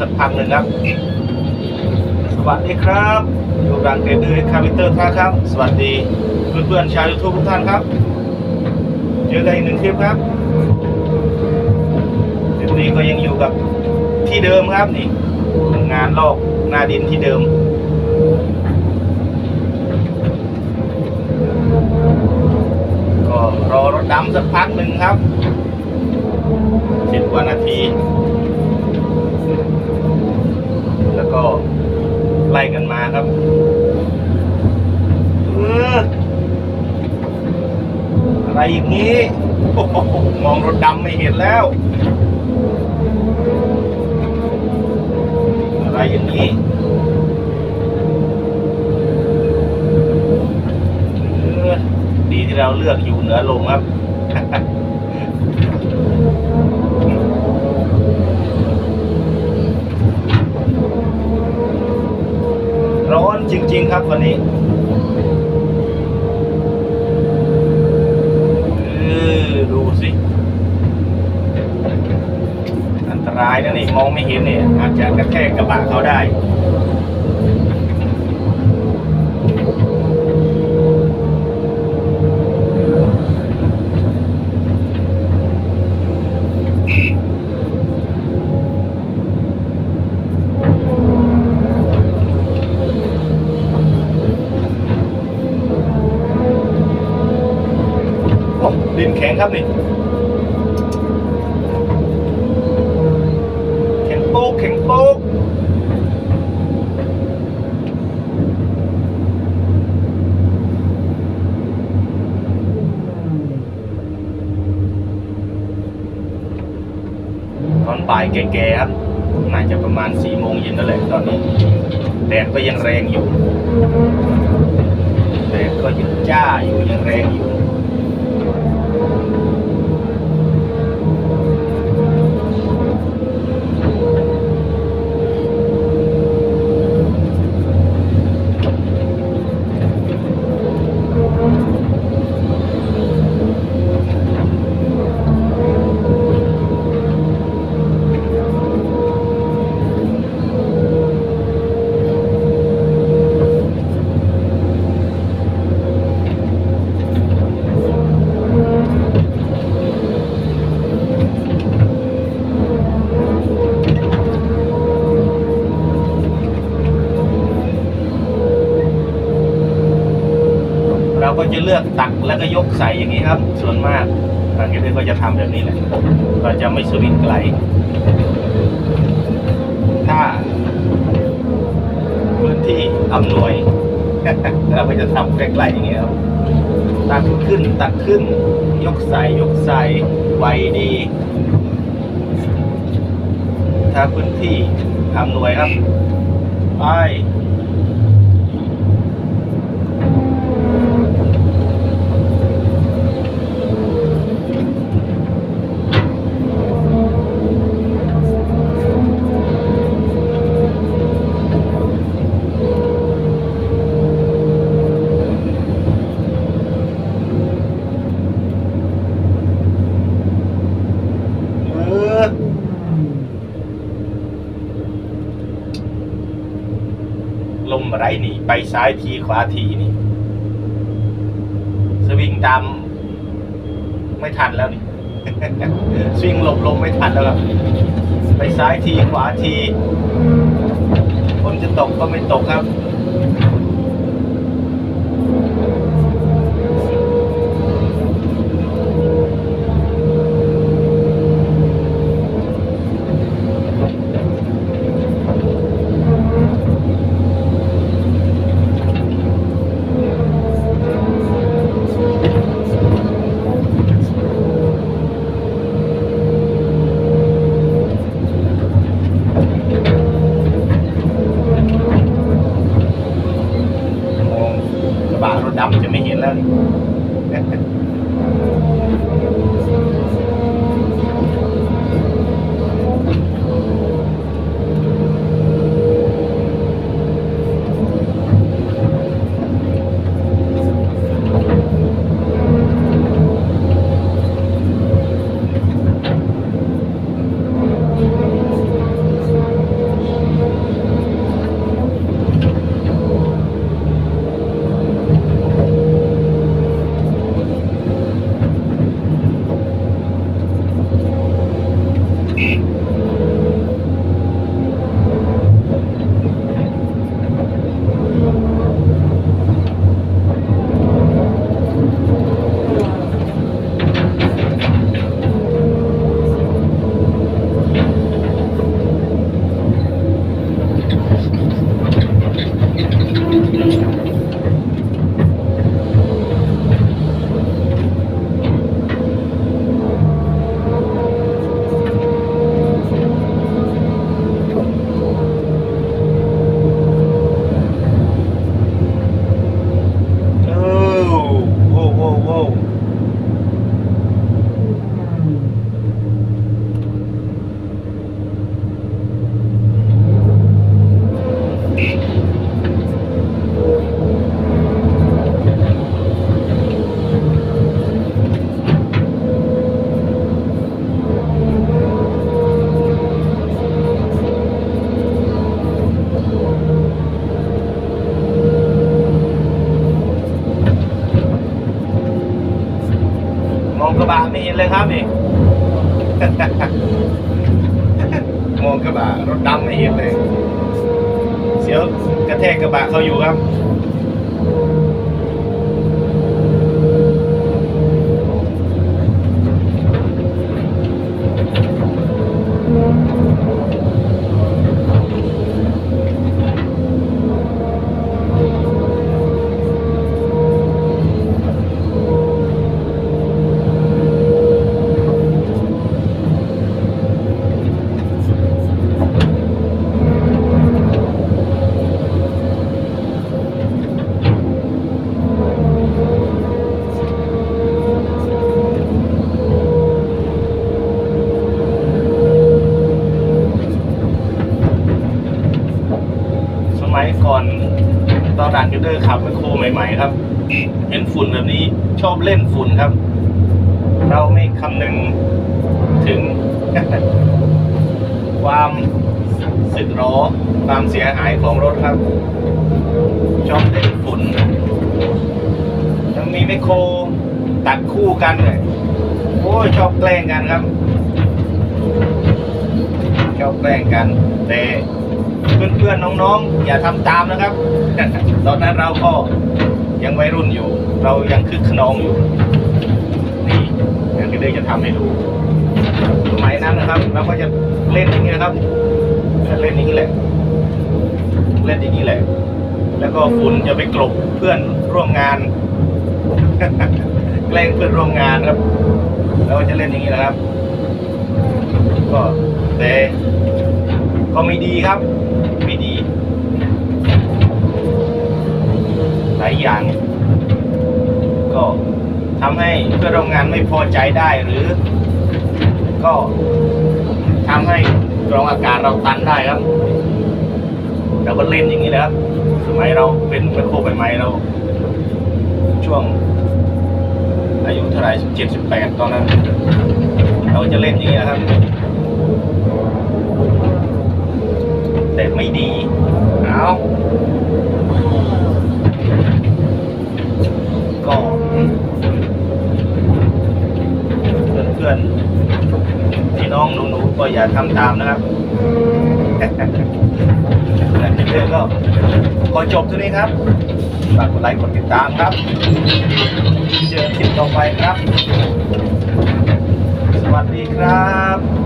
สักพักหนึ่งครับ สวัสดีครับอยู่รังเกเดอร์คาร์บิเตอร์ท่าครับ สวัสดีเพื่อนๆชาวยูทูบทุกท่านครับเจอกันอีกหนึ่งคลิปครับคลิปนี้ก็ยังอยู่กับที่เดิมครับนี่งานลอกหน้าดินที่เดิมก็รอรถดำสักพักหนึ่งครับสิบกว่านาที กันมาครับเอออะไรอย่างนี้มองรถดำไม่เห็นแล้ว อะไรอย่างนี้เออดีที่เราเลือกอยู่เหนือลมครับ ร้อน จริง ๆ ครับวันนี้ดูสิอันตรายนะนี่มองไม่เห็นเนี่ยอาจจะกระแทกกระบะเขาได้ โอ้ดินแข็ง ครับนี่แข็งโป๊กแข็งโป๊กตอนบ่ายแก่ๆครับน่าจะประมาณสี่โมงเย็นนั่นแหละตอนนี้แดดก็ยังแรงอยู่แดดก็ยังจ้าอยู่ยังแรงอยู่ เราก็จะเลือกตักแล้วก็ยกใส่อย่างนี้ครับ ส่วนมากทางนี้ก็จะทำแบบนี้แหละเราจะไม่สวิงไกล ถ้าพื้นที่อำนวยเราก็จะทำใกล้ๆอย่างนี้ครับตักขึ้นตักขึ้น ยกใส่ยกใส่ไวดี ถ้าพื้นที่อำนวยครับไป ลมไรนี่ ไปซ้ายทีขวาทีนี่ สวิงตามไม่ทันแล้วนี่สวิงหลบลมไม่ทันแล้วครับ ไปซ้ายทีขวาทีฝนจะตกก็ไม่ตกครับ になる。 ห็นเลยครับนี่ มองกระบะรถดำไม่เห็นเลย เสียวกระแทกกระบะเขาอยู่ครับ ยก่อนตอนด่านยูเดอร์ขับไมคโครใหม่ ๆ ครับ เห็นฝุ่นแบบนี้ชอบเล่นฝุ่นครับ เราไม่คำนึงถึง ความสึกหรอความเสียหายของรถครับ ชอบเล่นฝุ่นยังมีไมคโครตัดคู่กันเลยโอ้ยชอบแกล้งกันครับ ชอบแกล้งกัน แต่ เพื่อนๆน้องๆ อย่าทำตามนะครับ ตอนนั้นเราก็ยังวัยรุ่นอยู่ เรายังคึกขนองอยู่ นี่เดี๋ยวเดี๋ยวจะทำให้ดูสมัยนั้นนะครับเราก็จะเล่นอย่างนี้นะครับเล่นอย่างนี้แหละ เล่นอย่างนี้แหละ แล้วก็ฝุ่นจะไปกลบเพื่อนร่วมงานแกล้งเพื่อนร่วมงานครับ แล้วก็จะเล่นอย่างนี้นะครับ ก็แต่ ก็ไม่ดีครับ ไม่ดี หลายอย่าง ก็ทำให้เพื่อนร่วมงานไม่พอใจได้หรือ ก็ทำให้กรองอากาศเราตันได้ครับเราก็เล่นอย่างนี้นะครับ สมัยเราเป็นแมคโครใหม่ๆเรา ช่วง อายุเท่าไหร่สิบเจ็ดสิบแปดตอนนั้น เราจะเล่นอย่างนี้นะครับ แต่ ไม่ดี เอาก็เพื่อนๆพี่น้องหนูๆก็อย่าทำตามนะครับและคลิปนี้ก็ขอจบเท่านี้ครับฝากกดไลค์กดติดตามครับ เจอคลิปต่อไปครับ สวัสดีครับ